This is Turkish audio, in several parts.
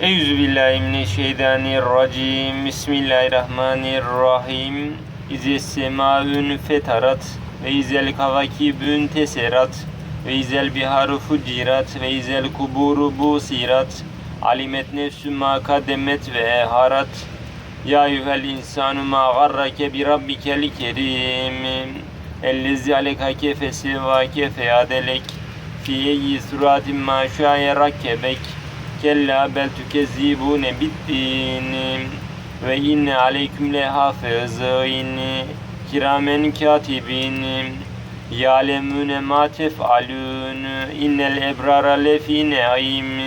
Euzubillahimineşşeytanirracim. Bismillahirrahmanirrahim. İze semaün fetarat ve izel kavakibün teserat ve izel biharu fucirat ve izel kuburu busirat. Alimet nefsü ma kademet ve eharat. Ya eyyuhel insanu ma garrake bi rabbikel kerim. Ellezi alekake fesevake feyadelek fi eyyi suratin ma rakkebek kella bel tükezzibune biddin ve inne aleyküm lehafızın kiramen katibin ya'lemune ma tef'alun innel ebrara lefi naim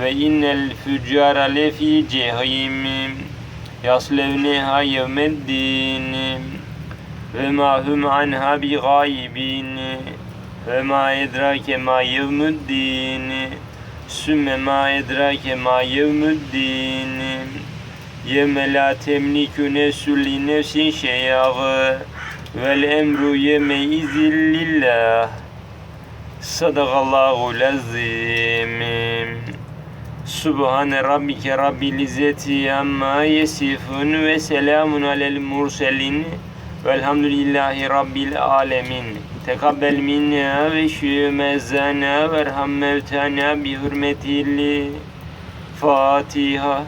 ve innel füccara lefi cehim yaslevneha yevmeddin ve ma hum anha bi gaibin ve ma edrake ma yevmuddin sümme ma edrake ma yevmuddin. Yevme la temliku nefsün nefsin şeyağı vel emru yeme izillillah sadakallahu lazim Subhane rabbike rabbil izzeti amma yesifun ve selamun alel murselin velhamdülillahi rabbil alemin. Tekabbel minna ve şümezana verham mevtana bi hürmetil Fatiha